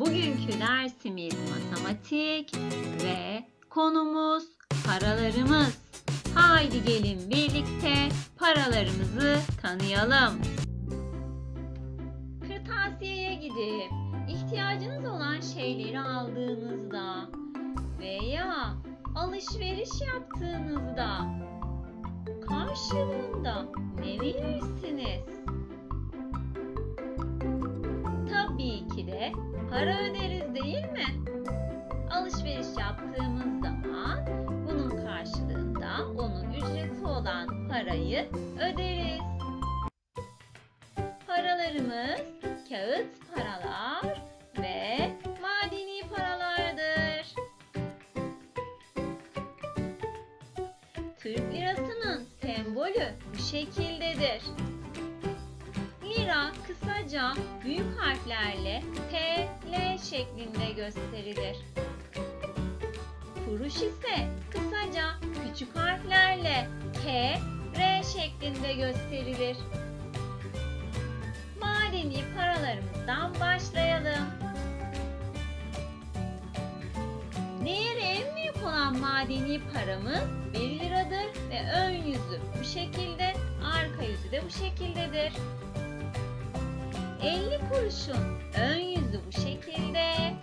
Bugünkü dersimiz matematik ve konumuz paralarımız. Haydi gelin birlikte paralarımızı tanıyalım. Kırtasiyeye gidip ihtiyacınız olan şeyleri aldığınızda veya alışveriş yaptığınızda karşılığında ne verirsiniz? Para öderiz değil mi? Alışveriş yaptığımız zaman bunun karşılığında onun ücreti olan parayı öderiz. Paralarımız kağıt paralar ve madeni paralardır. Türk lirasının sembolü bu şekildedir. Kısaca büyük harflerle TL şeklinde gösterilir. Kuruş ise kısaca küçük harflerle K, R şeklinde gösterilir. Madeni paralarımızdan başlayalım. Değeri en büyük olan madeni paramız 1 liradır ve ön yüzü bu şekilde, arka yüzü de bu şekildedir. 50 kuruşun ön yüzü bu şekilde,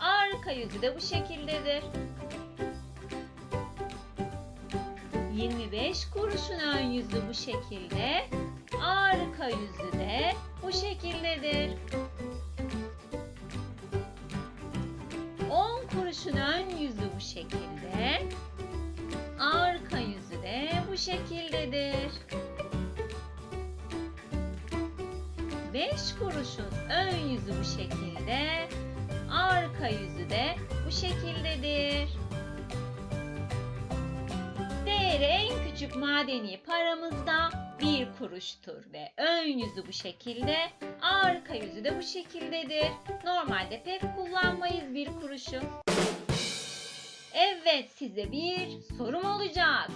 arka yüzü de bu şekildedir. 25 kuruşun ön yüzü bu şekilde, arka yüzü de bu şekildedir. 10 kuruşun ön yüzü bu şekilde, arka yüzü de bu şekildedir. 5 kuruşun ön yüzü bu şekilde, arka yüzü de bu şekildedir. Değeri en küçük madeni paramız da 1 kuruştur ve ön yüzü bu şekilde, arka yüzü de bu şekildedir. Normalde pek kullanmayız bir kuruşu. Evet size bir sorum olacak.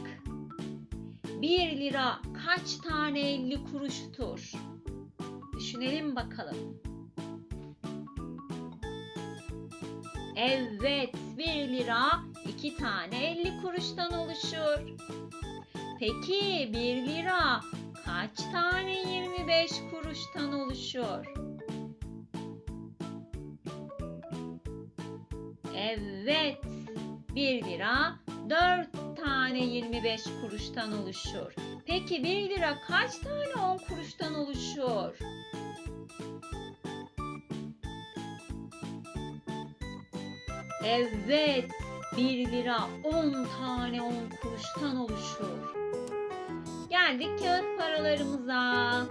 1 lira kaç tane 50 kuruştur? Düşünelim bakalım. Evet, 1 lira 2 tane 50 kuruştan oluşur. Peki 1 lira kaç tane 25 kuruştan oluşur? Evet, 1 lira 4 tane 25 kuruştan oluşur. Peki 1 lira kaç tane 10 kuruştan oluşur? Evet, 1 lira 10 tane 10 kuruştan oluşur. Geldik kağıt paralarımıza.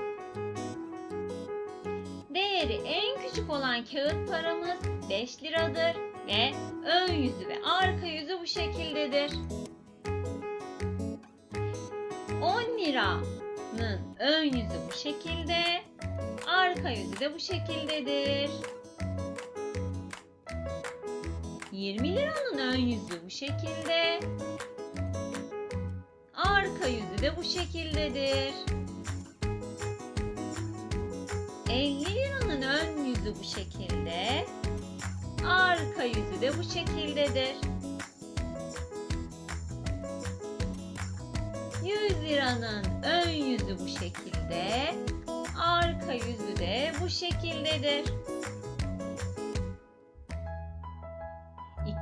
Değeri en küçük olan kağıt paramız 5 liradır ve ön yüzü ve arka yüzü bu şekildedir. Liranın ön yüzü bu şekilde, arka yüzü de bu şekildedir. 20 liranın ön yüzü bu şekilde. Arka yüzü de bu şekildedir. 50 liranın ön yüzü bu şekilde. Arka yüzü de bu şekildedir. 100 liranın ön yüzü bu şekilde. Arka yüzü de bu şekildedir.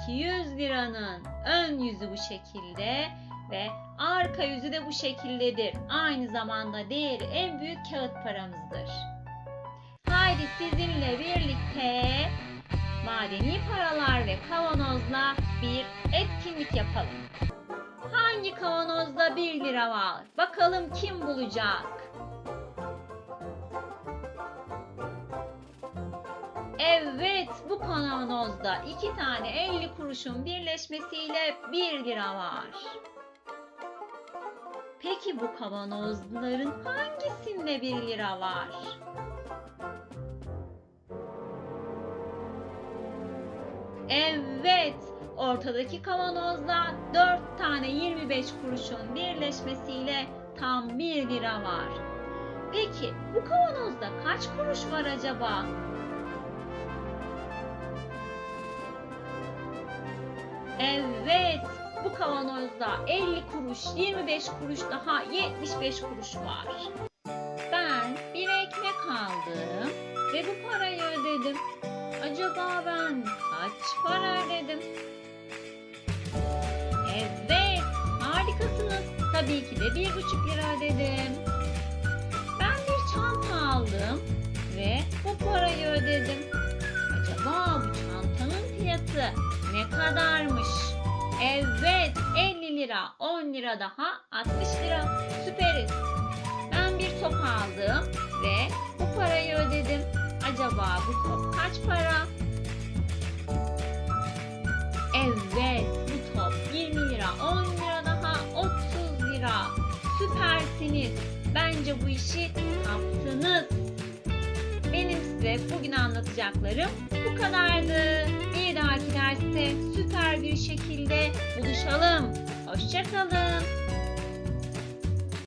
200 liranın ön yüzü bu şekilde ve arka yüzü de bu şekildedir. Aynı zamanda değeri en büyük kağıt paramızdır. Haydi sizinle birlikte madeni paralar ve kavanozla bir etkinlik yapalım. Hangi kavanozda 1 lira var? Bakalım kim bulacak? Evet, bu kavanozda iki tane 50 kuruşun birleşmesiyle 1 lira var. Peki bu kavanozların hangisinde 1 lira var? Evet, ortadaki kavanozda 4 tane 25 kuruşun birleşmesiyle tam 1 lira var. Peki bu kavanozda kaç kuruş var acaba? Evet, bu kavanozda 50 kuruş, 25 kuruş daha 75 kuruş var. Ben bir ekmek aldım ve bu parayı ödedim. Acaba ben kaç para ödedim? Evet, harikasınız. Tabii ki de bir buçuk lira ödedim. Ben bir çanta aldım ve bu parayı ödedim. Acaba bu çantanın fiyatı ne kadarmış? Evet, 50 lira, 10 lira daha 60 lira. Süperiz. Ben bir top aldım ve bu parayı ödedim. Acaba bu top kaç para? Süpersiniz. Bence bu işi kaptınız. Benim size bugün anlatacaklarım bu kadardı. Bir dahaki derste süper bir şekilde buluşalım. Hoşçakalın.